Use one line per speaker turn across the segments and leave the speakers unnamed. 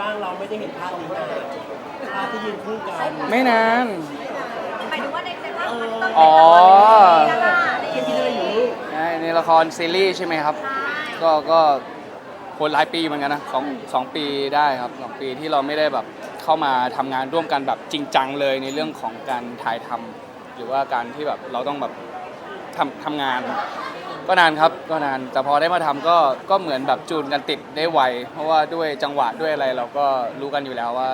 บ้างเราไม่ได้เห็นภาพนี้นานภาพที่ยืนคู่กัน
ไม่นาน
หมายถึงว่าในในภาพมันต้อง
อ๋อ
เป็นตอนนี้
คิดที่ได้อยู่ลูก
ใช่ในละครซีรีส์ใช่ไหมครับ ก็ก็คนหลายปีเหมือนกันนะสองสองปีได้ครับสองปีที่เราไม่ได้แบบเข้ามาทำงานร่วมกันแบบจริงจังเลยในเรื่องของการถ่ายทำหรือว่าการที่แบบเราต้องแบบทำทำงาน ก็นานครับก็นานแต่พอได้มาทำก็ก็เหมือนแบบจูนกันติดได้ไวเพราะว่าด้วยจังหวะด้วยอะไรเราก็รู้กันอยู่แล้วว่า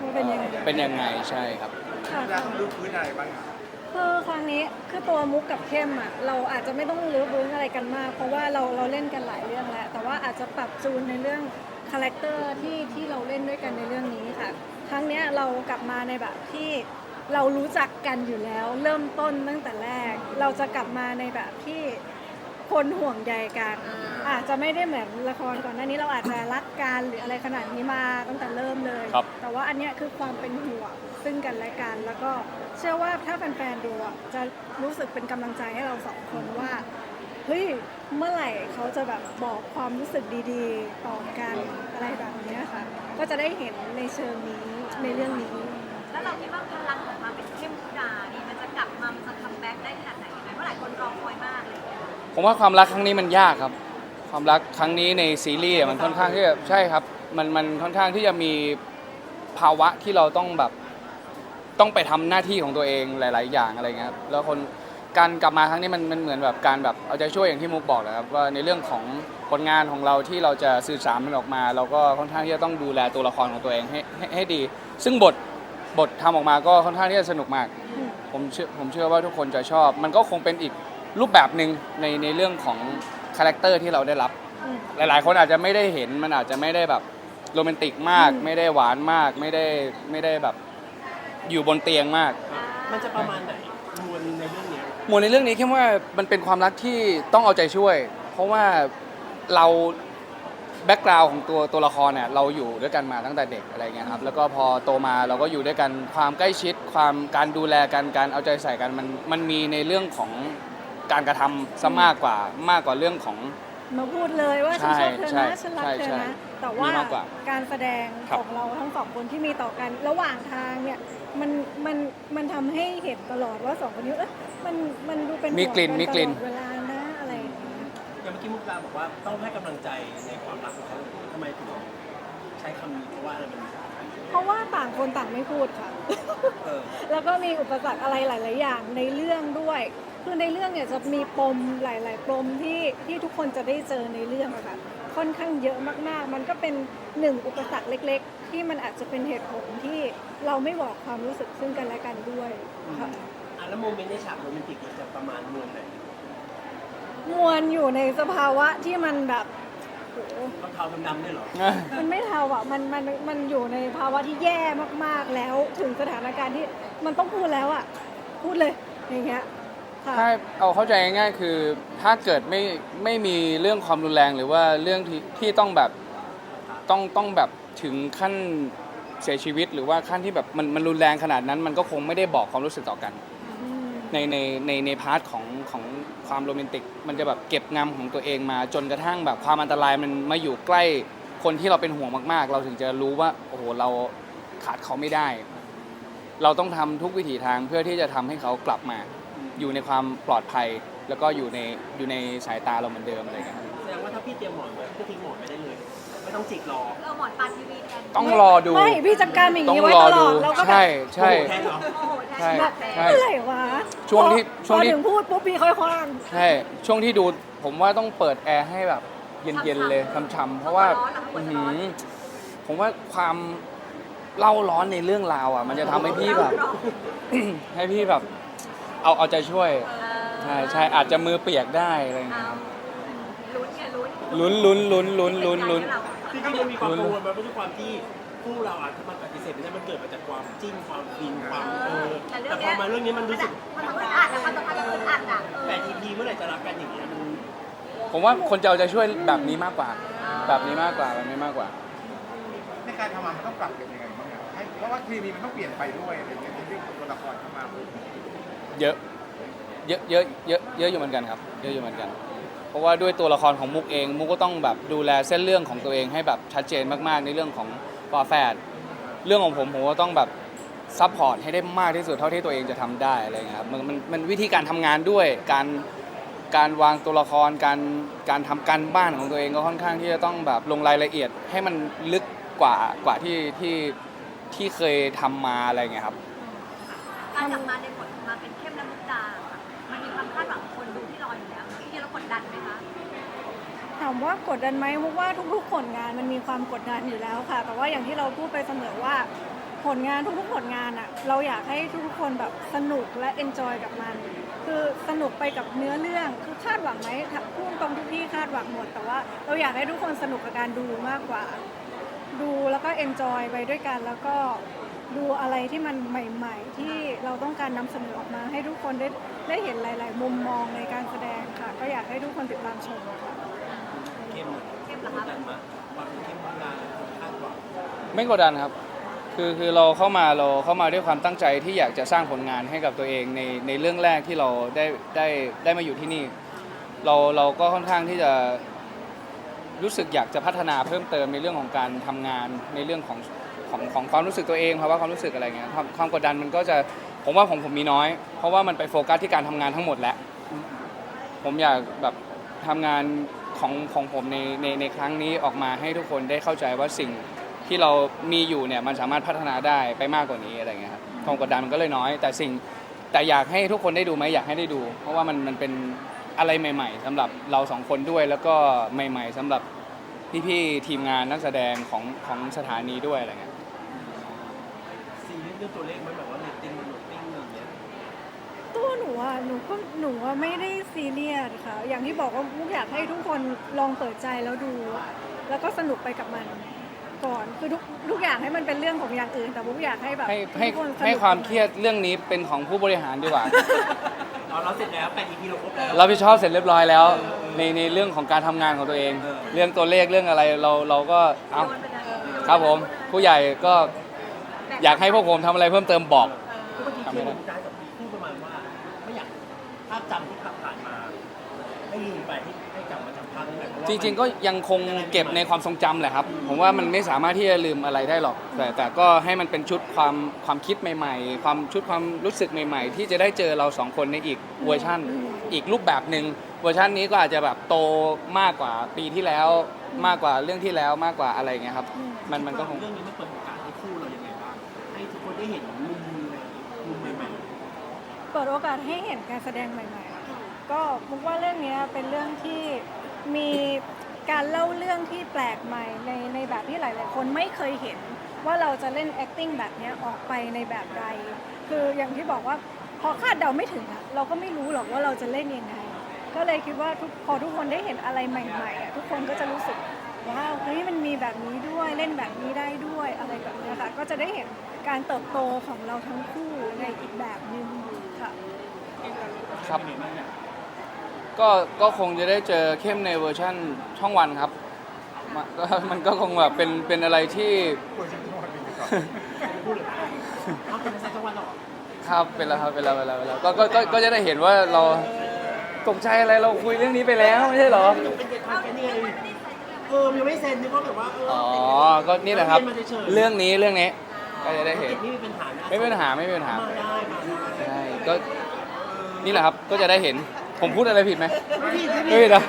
มันเป็นยังไง
เป็นยังไงใช่ครับ
ค่ะ
อยากรู้พื้นอะไรบ้างอะ
คือครั้งนี้คือตัวมุกกับเข้มอะเราอาจจะไม่ต้องรื้อฟื้นอะไรกันมาก เพราะว่าเราเราเล่นกันหลายเรื่องแล้ว แต่ว่าอาจจะปรับจูนในเรื่องคาแรคเตอร์ที่ที่เราเล่นด้วยกันในเรื่องนี้ค่ะ ครั้งเนี้ยเรากลับมาในแบบที่ เรารู้จักกันอยู่แล้ว เริ่มต้นตั้งแต่แรก เราจะกลับมาในแบบที่คนห่วงใยกัน อาจจะไม่ได้เหมือนละครก่อนหน้านี้เราอาจจะรักกันหรืออะไรขนาดนี้มาตั้งแต่เริ่มเลย
ครับ
แต่ว่าอันเนี้ยคือความเป็นห่วงซึ่งกันและกัน แล้วก็เชื่อว่าถ้าแฟนๆดูอะจะรู้สึกเป็นกำลังใจให้เราสองคนว่าเฮ้ยเมื่อไหร่เขาจะแบบบอกความรู้สึกดีๆ ต่อกันอะไรแบบเนี้ยค่ะ ก็จะได้เห็นในเชิงนี้ในเรื่องนี้
แล้ว เราคิดว่าพลังของความเป็นเข้มพุดานี่มันจะกลับมา มันจะคัมแบ็กได้ขนาดไหนยังไงเพราะหลายคนรอคอยมากเลย
ผมว่าความรักครั้งนี้มันยากครับ ความรักครั้งนี้ในซีรีส์อะมันค่อนข้างที่จะใช่ครับ มันมันค่อนข้างที่จะมีภาวะที่เราต้องแบบต้องไปทำหน้าที่ของตัวเองหลาย ๆ อย่างอะไรเงี้ยครับแล้วคนการกลับมาครั้งนี้มันมันเหมือนแบบการแบบเอาใจช่วยอย่างที่มุกบอกแหละครับว่าในเรื่องของผลงานของเราที่เราจะสื่อสารมันออกมา เราก็ค่อนข้างที่จะต้องดูแลตัวละครของตัวเองให้ให้ให้ดี ซึ่งบท บททำออกมาก็ค่อนข้างที่จะสนุกมาก
อืม
ผมเชื่อผมเชื่อว่าทุกคนจะชอบ มันก็คงเป็นอีกรูปแบบหนึ่งในในเรื่องของคาแรคเตอร์ที่เราได้รับ
อืม
หลาย ๆ คนอาจจะไม่ได้เห็นมันอาจจะไม่ได้แบบโรแมนติกมาก
อืม
ไม่ได้หวานมาก ไม่ได้ไม่ได้แบบอยู่บนเตียงมาก
มันจะประมาณไหนมวลในเรื่องเนี้ย
หมวดในเรื่องนี้แค่ว่ามันเป็นความรักที่ต้องเอาใจช่วย เพราะว่าเรา แบ็กกราวของตัวตัวละครเนี่ยเราอยู่ด้วยกันมาตั้งแต่เด็กอะไรเงี้ยครับแล้วก็พอโตมาเราก็อยู่ด้วยกันความใกล้ชิด ความการดูแลกันการเอาใจใส่กันมันมันมีในเรื่องของการกระทำซะมากกว่ามากกว่าเรื่องของ
มาพูดเลยว่าฉันชอบเธอ
ใช่
นะฉันรัก
ใช่
เธอ
ใช่
นะแต่ว่า
มีมากกว่า
การแสดง
ครั
ข
บ
องเราทั้งสองคนที่มีต่อกัน ระหว่างทางเนี่ยมันมันมันทำให้เห็นตลอดว่าสองคนนี้เอ๊ะมันมันดูเป็น
มีกลิ่น
ห่วง
มีกลิ่น
ตลอดเวลาางเมื่
อกี้มุกดาบอกว่าต้องให้กำลังใจในความรักของเขาทำไมถึงใช้คำนี้เพราะว่าอะไรมัน
เพราะว่าต่างคนต่างไม่พูดค่ะ
เออ
แล้วก็มีอุปสรรคอะไรหลาย ๆ อย่างในเรื่องด้วย คือในเรื่องเนี่ยจะมีปมหลาย ๆ ปมที่ที่ทุกคนจะได้เจอในเรื่องอะค่ะ ค่อนข้างเยอะมาก ๆ มันก็เป็นหนึ่งอุปสรรคเล็ก ๆ ที่มันอาจจะเป็นเหตุผลที่เราไม่บอกความรู้สึกซึ่งกันและกันด้วยค่ะ
อะแล้วโมเมนต์ในฉากโรแมนติกมันจะประมาณมวลไหน
มวลอยู่ในสภาวะที่มันแบบโห
เขาเทาดำๆด้วยเหรอ
มันไม่เท่าอะมันมันมันอยู่ในภาวะที่แย่มากๆแล้ว ถึงสถานการณ์ที่มันต้องพูดแล้วอะ พูดเลยอย่างเงี้ยค่ะ
ถ้าเอาเข้าใจง่ายๆคือถ้าเกิดไม่ไม่มีเรื่องความรุนแรงหรือว่าเรื่องที่ที่ต้องแบบต้องต้องแบบถึงขั้นเสียชีวิต หรือว่าขั้นที่แบบมันมันรุนแรงขนาดนั้น มันก็คงไม่ได้บอกความรู้สึกต่อกัน
อืม
ในในในในพาร์ทของของความโรแมนติก มันจะแบบเก็บงำของตัวเองมา จนกระทั่งแบบความอันตรายมันมาอยู่ใกล้คนที่เราเป็นห่วงมากๆ เราถึงจะรู้ว่าโอ้โหเราขาดเขาไม่ได้ เราต้องทำทุกวิถีทางเพื่อที่จะทำให้เขากลับมา อยู่ในความปลอดภัยแล้วก็อยู่ในอยู่ในสายตาเราเหมือนเดิมอะไรเงี้ย
แสดงว่าถ้าพี่เตรียมหมอนไว้พี่ทิ้งหมอนไปได้เลย ต้องจิกรอ
เราหมอนปาทีวีแทน
ต้องรอดู
ไม่พี่จัดการอย่าง
ต้อง
นี้ไว้
รอ
ตล
ดู
อดแล้วก็แบ
ใช่
บ
ใช่
โอ้โหแทนเหรอ
โอ้โห
ใช่
แบบ
ใช่
อะไรวะ
ช่วงที่
พอ
ช่วงที่
พอถึงพูดปุ๊บพี่ค่อยคว้าง
ใช่ ช่วงที่ดูผมว่าต้องเปิดแอร์ให้แบบ เย็นๆเลยช่ำๆเพราะว่าอื้อหือผมว่าความเล่าร้อนในเรื่องราวอะ มันจะทำให้พี่แบบ ให้พี่แบบ เอาเอาใจช่วย ใช่ใช่อาจจะมือเปียกได้อะไรอย่างเงี้ยครับ
ลุ้นไงลุ้น
ลุ้นลุ้นลุ้นลุ้นลุ้นลุ้น
จริงๆมันมีความกังวลไหมเพราะด้วยความที่คู่เราอะถ้ามันปฏิเสธไม่ได้มันเกิดมาจากความจิ้นความฟินความเออแต่พอมาเรื่องนี้มันรู้สึก
มันอึดอัดอะมันต้องมันอึดอัดอะเออ
แต่ EP เมื่อไหร่จะรักกันอย่างเงี้ยมัน
ผมว่าคนจะเอาใจช่วยแบบนี้มากกว่า แบบนี้มากกว่าแบบนี้มากกว่า
ในการทำงานมันต้องปรับกันยังไงบ้างอะให้เพราะว่าทีวีมันต้องเปลี่ยนไปด้วยอะไรเงี้ยในเรื่องของตัวละครเข้ามา
เยอะ เยอะเยอะเยอะเยอะอยู่เหมือนกันครับ เยอะอยู่เหมือนกัน ราะว่าด้วยตัวละครของมุกเอง มุกก็ต้องแบบดูแลเส้นเรื่องของตัวเองให้แบบชัดเจนมากๆ ในเรื่องของฝาแฝดเรื่องของผมผมก็ต้องแบบซัพพอร์ตให้ได้มากที่สุดเท่าที่ตัวเองจะทำได้อะไรเงี้ยครับมันมันมันวิธีการทำงานด้วยการการวางตัวละครการการทำการบ้านของตัวเองก็ค่อนข้างที่จะต้องแบบลงรายละเอียด ให้มันลึกกว่ากว่าที่ที่ที่เคยทำมาอะไรเงี้ยครับ
การกลับมาในบทมาเป็น
ถามว่ากดดันไหมมุกว่าทุกๆผลงานมันมีความกดดันอยู่แล้วค่ะ แต่ว่าอย่างที่เราพูดไปเสมอว่าผลงานทุกๆผลงานอะเราอยากให้ทุกๆคนแบบสนุกและเอนจอยกับมัน คือสนุกไปกับเนื้อเรื่องคือคาดหวังไหมถ้าพูดตรงทุกที่คาดหวังหมด แต่ว่าเราอยากให้ทุกคนสนุกกับการดูมากกว่า ดูแล้วก็เอนจอยไปด้วยกันแล้วก็ดูอะไรที่มันใหม่ ๆ ที่เราต้องการนำเสนอออกมา ให้ทุกคนได้ได้เห็นหลาย ๆ มุมมองในการแสดงค่ะ ก็อยากให้ทุกคนติดตามชมค่ะ
เข้ม
เข้มเหรอคะ
ความเข้มมุกดาคาดหวัง
ไม่กดดันครับ คือคือเราเข้ามาเราเข้ามาด้วยความตั้งใจที่อยากจะสร้างผลงานให้กับตัวเองในในเรื่องแรกที่เราได้ได้ได้มาอยู่ที่นี่ เราเราก็ค่อนข้างที่จะรู้สึกอยากจะพัฒนาเพิ่มเติมในเรื่องของการทำงานในเรื่องของของของความรู้สึกตัวเองภาวะความรู้สึกอะไรเงี้ยความความกดดันมันก็จะผมว่าผมผมมีน้อย เพราะว่ามันไปโฟกัสที่การทำงานทั้งหมดแล้ว ผมอยากแบบทำงาน ของของผมในในในครั้งนี้ออกมาให้ทุกคนได้เข้าใจว่าสิ่งที่เรามีอยู่เนี่ยมันสามารถพัฒนาได้ไปมากกว่านี้อะไรเงี้ยครับความกดดันมันก็เลยน้อย แต่สิ่งแต่อยากให้ทุกคนได้ดูไหมอยากให้ได้ดู เพราะว่ามันมันเป็นอะไรใหม่ ๆสำหรับเราสองคนด้วยแล้วก็ใหม่ ๆสำหรับพี่ๆทีมงานนักแสดงของของสถานีด้วยอะไรเงี้ย
ซีรีส์เรื่องตัวเลขมันแบบว่า
ก็หนูอะไม่ได้ซีเรียสค่ะ อย่างที่บอกว่ามุกอยากให้ทุกคนลองเปิดใจแล้วดู แล้วก็สนุกไปกับมันก่อน คือทุกทุกอย่างให้มันเป็นเรื่องของอย่างอื่น แต่มุกอยากให้แบบ
ให้ให้
ทุกคนสนุก
ให้ความเครียดเรื่องนี้เป็นของผู้บริหารดีกว่า
เอาเราเสร็จแล้วแปด EP เราครบแล้ว
รับผิดชอบเสร็จเรียบร้อยแล้ว ในในเรื่องของการทำงานของตัวเอง
เออ
เรื่องตัวเลขเรื่องอะไรเราเราก็เอา
โยนไปเลย
ครับผม ผู้ใหญ่ก็อยากให้พวกผมทำอะไรเพิ่มเติมบอก
เมื่อกี้เคียงได้กับพูดประมาณว่า ไม่อยากภาพจำที่ผ่านมาให้ลืมไปให้ให้กลับมาจำภาพนี้ใหม่เพราะว่า
จ
มัน
ริงๆก็ยังคงเก็บในความทรงจำแหละครับ ผมว่ามันไม่สามารถที่จะลืมอะไรได้หรอก แต่แต่ก็ให้มันเป็นชุดความความคิดใหม่ ๆ ความชุดความรู้สึกใหม่ ๆ ที่จะได้เจอเราสองคนในอีกเวอร์ชันอีกรูปแบบหนึ่งเวอร์ชันนี้ก็อาจจะแบบโตมากกว่าปีที่แล้ว มากกว่าเรื่องที่แล้วมากกว่าอะไรเงี้ยครับ มันมันก็คง
เรื่องนี้มันเปิดโอกาสให้คู่เรายังไงบ้างให้ทุกคนได้เห็นมุมในมุมใหม่
เปิดโอกาสให้เห็นการแสดงใหม่ ๆ ก็มุกว่าเรื่องนี้เป็นเรื่องที่มีการเล่าเรื่องที่แปลกใหม่ในในแบบที่หลาย ๆ คนไม่เคยเห็นว่าเราจะเล่น acting แบบนี้ออกไปในแบบใด คืออย่างที่บอกว่าพอคาดเดาไม่ถึงอะเราก็ไม่รู้หรอกว่าเราจะเล่นยังไง ก็เลยคิดว่าทุกพอทุกคนได้เห็นอะไรใหม่ๆอะทุกคนก็จะรู้สึกว้าวเฮ้ยมันมีแบบนี้ด้วยเล่นแบบนี้ได้ด้วยอะไรแบบนี้ค่ะก็จะได้เห็นการเติบโตของเราทั้งคู่ในอีกแบบหนึ่ง ค่ะ
ครับ ก็ก็คงจะได้เจอเข้มในเวอร์ชั่นช่องวันครับมันก็มันก็คงแบบเป็นเป็นอะไรที่
ควรจะทอดเป็นก่อน
ๆพูดเลยเขาเป็นนักแสดงทุกวันหรอ
ครับเป็นแล้วครับเป็นแล้วเป็นแล้วเป็นแล้วก็ก็ก็ก็จะได้เห็นว่าเราตกใจอะไรเราคุยเรื่องนี้ไปแล้วไม่ใช่เหรอ
เป็นเด็กคนแค่นี้เองเออมันยังไม่เซ็นนึกว่าแบบว่าเออ
อ๋อ
อ
ก็นี่แหละครับ
เรียนมาเฉยๆ
เรื่องนี้เรื่องนี้ ก็จะได้เห็น
ไม่มีปัญหานะ
ไม่มีปัญหาไม่มีปัญหา
มาได้มาได้
ใช่ ก็นี่แหละครับก็จะได้เห็นผมพูดอะไรผิดไหม
ไม่ผิด
ไม่ผิดเหรอ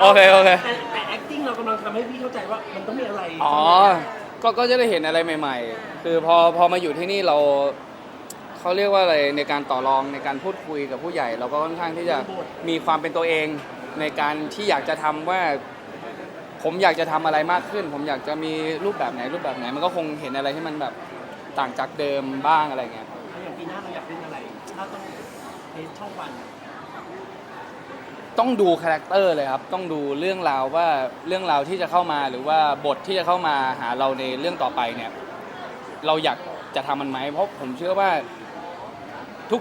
โอเคโอเค
แต่แต่ acting เรากำลังทำให้พี่เข้าใจว่ามันต้องมีอะไร
อ๋อ ก็ก็จะได้เห็นอะไรใหม่ ๆ คือพอพอมาอยู่ที่นี่เราเขาเรียกว่าอะไรในการต่อรองในการพูดคุยกับผู้ใหญ่ เราก็ค่อนข้างที่จะมีความเป็นตัวเองในการที่อยากจะทำว่า ผมอยากจะทำอะไรมากขึ้น ผมอยากจะมีรูปแบบไหนรูปแบบไหน มันก็คงเห็นอะไรที่มันแบบต่างจากเดิมบ้างอะไรเงี้ย
อย่างปีหน้าเราอยากเล่นอะไร ถ้าต้องเทสช่องวัน
ต้องดูคาแรคเตอร์เลยครับ ต้องดูเรื่องราวว่าเรื่องราวที่จะเข้ามาหรือว่าบทที่จะเข้ามาหาเราในเรื่องต่อไปเนี่ย เราอยากจะทำมันไหมเพราะผมเชื่อว่า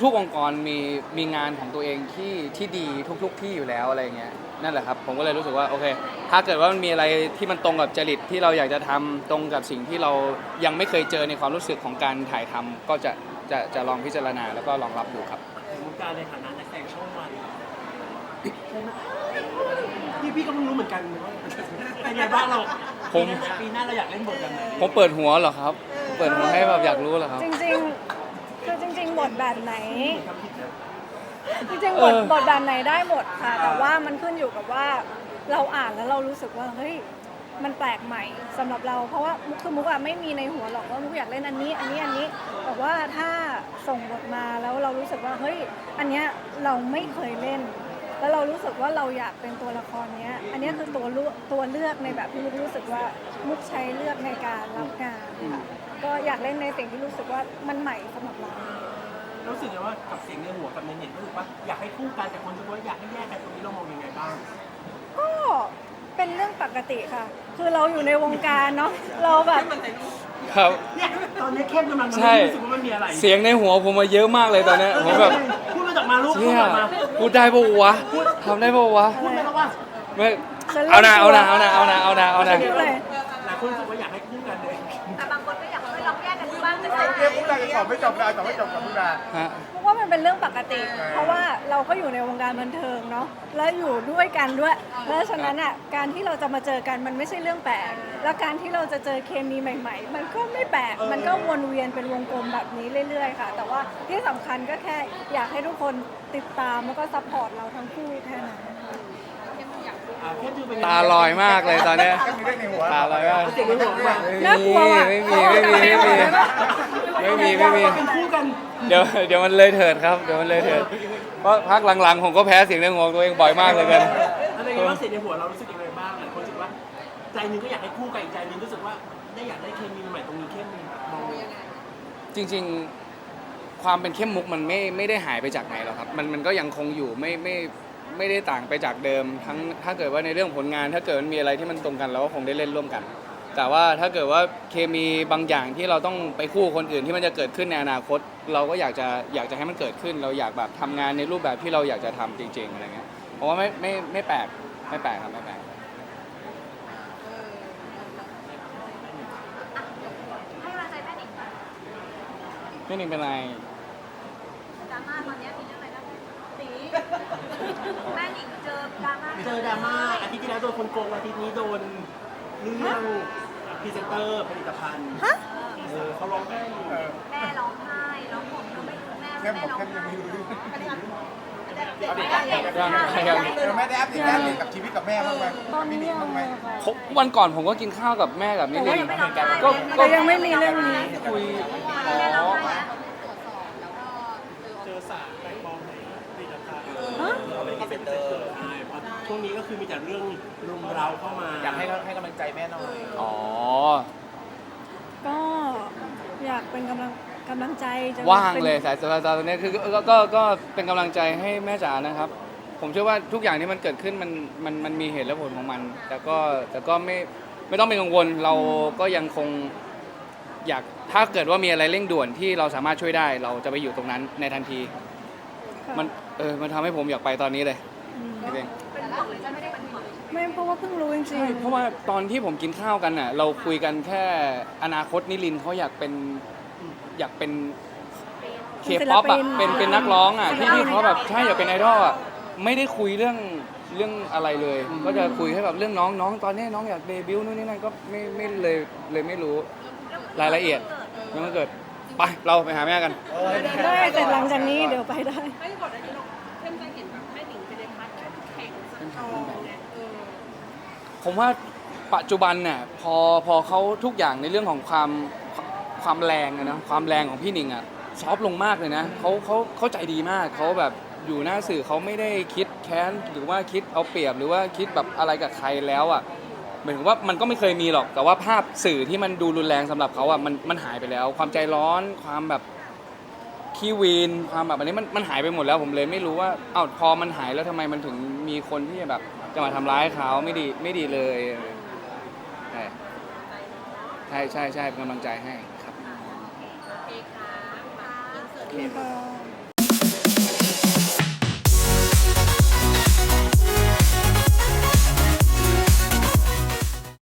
ทุกๆองค์กรมีมีงานของตัวเองที่ที่ดีทุก ๆ ที่อยู่แล้วอะไรเงี้ยนั่นแหละครับ ผมก็เลยรู้สึกว่าโอเค ถ้าเกิดว่ามันมีอะไรที่มันตรงกับจริตที่เราอยากจะทำตรงกับสิ่งที่เรายังไม่เคยเจอในความรู้สึกของการถ่ายทำก็จะ จะจะลองพิจารณาแล้วก็ลองรับดูครับ
ในวงการในฐานะนักแสดงช่องวันพี่พี่ก็เพิ่งรู้เหมือนกันว่าเป็นไงบ้างเรา
ผม
ปีหน้าเราอยากเล่นบทแบบไหน
ผมเปิดหัวเหรอครับ เปิดหัวให้แบบอยากรู้เหรอครับ
จริงๆคือจริง ๆ บทแบบไหน
ทำผิดนะ
จริงๆบท
เออ
บทแบบไหนได้หมดค่ะ แต่ว่ามันขึ้นอยู่กับว่าเราอ่านแล้วเรารู้สึกว่าเฮ้ย มันแปลกใหม่สำหรับเรา เพราะว่ามุกคือมุกอะไม่มีในหัวหรอกว่ามุกอยากเล่นอันนี้ อันนี้อันนี้แต่ว่าถ้าส่งบทมาแล้วเรารู้สึกว่าเฮ้ยอันเนี้ยเราไม่เคยเล่น แล้วเรารู้สึกว่าเราอยากเป็นตัวละครเนี้ย อันเนี้ยคือตัวเลือกตัวเลือกในแบบที่มุกรู้สึกว่ามุกใช้เลือกในการรับงานค่ะก็อยากเล่นในสิ่งที่รู้สึกว่ามันใหม่สำหรับเรา
รู้สึกไงว่ากับเสียงในหัวกับในเน็ตรู้สึกว่าอยากให้คู่กันแต่คนรู้สึกว่าอยากให้แยกกันตรงนี้เรามองยังไงบ้าง
ก็ เป็นเรื่องปกติค่ะ คือเราอยู่ในวงการเนาะเราแบบ
ครับ
เนี่ยตอนนี้เข้มกำลัง
ใช่
รู้สึกว่ามันมีอะไร
เสียงในหัวผมมาเยอะมากเลยตอนเนี้ยผมแบบ
พูดมาจากมาลูกพูด
เชี่ย
ออกมา
พูดได้ปะวะทำได้ปะวะ
พูดมาแล้วว่า
ไม่เอานะเอานะเอานะเอานะเอานะเอานะ
พูดเลย
หลายคนรู้สึกว่า
บ้างก็
เก
ได้
มพูดอะไรกันก่อนไม่จบเลยเอาต่ไม่จบกับพูดา
ฮะ
เพราะว่ามันเป็นเรื่องปกติ เพราะว่าเราก็อยู่ในวงการบันเทิงเนาะแล้วอยู่ด้วยกันด้วยแล้วฉะนั้นอะการที่เราจะมาเจอกันมันไม่ใช่เรื่องแปลกแล้วการที่เราจะเจอเคมีใหม่ ๆ มันก็ไม่แปลกมันก็วนเวียนเป็นวงกลมแบบนี้เรื่อยๆค่ะ แต่ว่าที่สำคัญก็แค่อยากให้ทุกคนติดตามแล้วก็ซัพพอร์ตเราทั้งคู่แค่นั้น
ตาลอยมากเลยตอนเนี้ย
ก็มีเรื่องในหัว
ตาลอยมาก
เอาเสียงในหัวมา
น่ากลัวว่ะ
ไม่มีไม่มีไม่มีไม่มีไม่มี
เป็นคู่กัน
เดี๋ยวเดี๋ยวมันเลยเถิดครับเดี๋ยวมันเลยเถิดเพราะพักหลังๆผมก็แพ้เสียงในหัวตัวเองบ่อยมากเลยกัน
อะไรเงี้ยว่าเสียงในหัวเรารู้สึกยังไงบ้างหลายคนรู้สึกว่าใจหนึงก็อยากให้คู่กันอีกใจหนึงรู้สึกว่าได้อยากได้เคมีใหม่ตรงนี้เข้มมองยังไง
จริง ๆความเป็นเข้มมุกมันไม่ไม่ได้หายไปจากไหนหรอกครับ มันมันก็ยังคงอยู่ไม่ไม่ ไม่ได้ต่างไปจากเดิม ทั้งถ้าเกิดว่าในเรื่องผลงาน ถ้าเกิดมันมีอะไรที่มันตรงกันเราก็คงได้เล่นร่วมกัน แต่ว่าถ้าเกิดว่าเคมีบางอย่างที่เราต้องไปคู่คนอื่นที่มันจะเกิดขึ้นในอนาคต เราก็อยากจะอยากจะให้มันเกิดขึ้น เราอยากแบบทำงานในรูปแบบที่เราอยากจะทำจริง ๆอะไรเงี้ยเพราะว่าไม่ไม่ไม่แปลกไม่แปลกครับไม่แปลก
ให้กำลังใจแม่หนิงค่ะ
ไม่นึงเป็นไร
ดราม่าตอนนี้มีเรื่องอะไรนะสี แม่หนิงเจอดราม่า
เจอดราม่าอาทิตย์ที่แล้วโดนคนโกงอาทิตย์นี้โดนเรื่องพรีเซนเตอร์ผลิตภัณฑ์
ฮะ
เออเขาร้องไห้อยู่
เออ
แม่ร้องไห้ร้องห่มก็ไม่รู้แม่
แค่
แม่
บอก
ร้อง
แค่ยัง
ไห้
ไม่รู้เรื่อง
ยังยัง
เออแม่ได้อัปเดตแม่อัปเดตกับชีวิตกับแม่บ้างไหม
ตอนนี้ยัง
บ้างไหม
เลยค่ะ
ผมวันก่อนผมก็กินข้าวกับแม่กับนิ
แต่
ริ
ว่านยังไม่ร้องไห้
ก็ก็
แต่ยังไม่มีเรื่องนี้
คุย
แม่ร้องไห้นะ
ฮะ
อะไรพรีเซ นเตอร์ใช่เพราะช่วงนี้ก็คือมีแต่เรื่องรุมเราเข้ามา
อยากให้ให้กำลังใจแม่หน่อย
อ๋อ
ก็อยากเป็นกำลังกำลังใจจะ
ว่าง
ป็น
เลยสายสายตาตอนนี้คือก็ก็ก็เป็นกำลังใจให้แม่จ๋านะครับ ผมเชื่อว่าทุกอย่างที่มันเกิดขึ้นมันมันมันมีเหตุและผลของมัน แต่ก็แต่ก็ไม่ไม่ต้องเป็นกังวลเราก็ยังคงอยากถ้าเกิดว่ามีอะไรเร่งด่วนที่เราสามารถช่วยได้ เราจะไปอยู่ตรงนั้นในทันที
ค่ะ
มันเออมันทำให้ผมอยากไปตอนนี้เลย
อืม
จริง
เป็นห่วงเลยจะไม่ได้เป็นห่วง
ไม่เพราะว่าเพิ่งรู้จริ
ใช่
ง
เพราะว่าตอนที่ผมกินข้าวกันน่ะ เราคุยกันแค่อนาคตนิรินทร์เขาอยากเป็นอยากเป็นเคป๊อปอะเป็นเป็นนักร้องอะที่ที่เขาแบบใช่อยากเป็นไอดอลอะไม่ได้คุยเรื่องเรื่องอะไรเลย ก็จะคุยแค่แบบเรื่องน้องน้องตอนนี้น้องอยากเดบิวต์นู่นนี่นั่นก็ไม่ไม่เลยเลยไม่รู้รายละเอียดยังไม่เกิด ไปเราไปหาแม่กัน
ๆได้แต่หลังจากนี้เดี๋ยวไปได้
ไม่ก่อนอันนี้เราเข้มจะเห็นแบบแม่หนิงเป็นในพาร์ทเข้มแข็งสักทองไงเออ
ผมว่าปัจจุบันเนี่ยพอพอเขาทุกอย่างในเรื่องของความความแรงอะนะความแรงของพี่หนิงอะซอฟต์ลงมากเลยนะเขาเขาเขาใจดีมากเขาแบบอยู่หน้าสื่อเขาไม่ได้คิดแค้นหรือว่าคิดเอาเปรียบหรือว่าคิดแบบอะไรกับใครแล้วอะเหมือนว่ามันก็ไม่เคยมีหรอกแต่ว่าภาพสื่อที่มันดูรุนแรงสำหรับเขาอะมันมันหายไปแล้ว ความใจร้อนความแบบขี้วีนความแบบอันนี้มันมันหายไปหมดแล้วผมเลยไม่รู้ว่าอ้าวพอมันหายแล้วทำไมมันถึงมีคนที่แบบ จะมาทำร้ายเขาไม่ดีไม่ดีเลยใช่ใช่ใช่ใช่เป็นกำลังใจให้ครับ
โอเคค่ะ
ขอบคุณค่ะ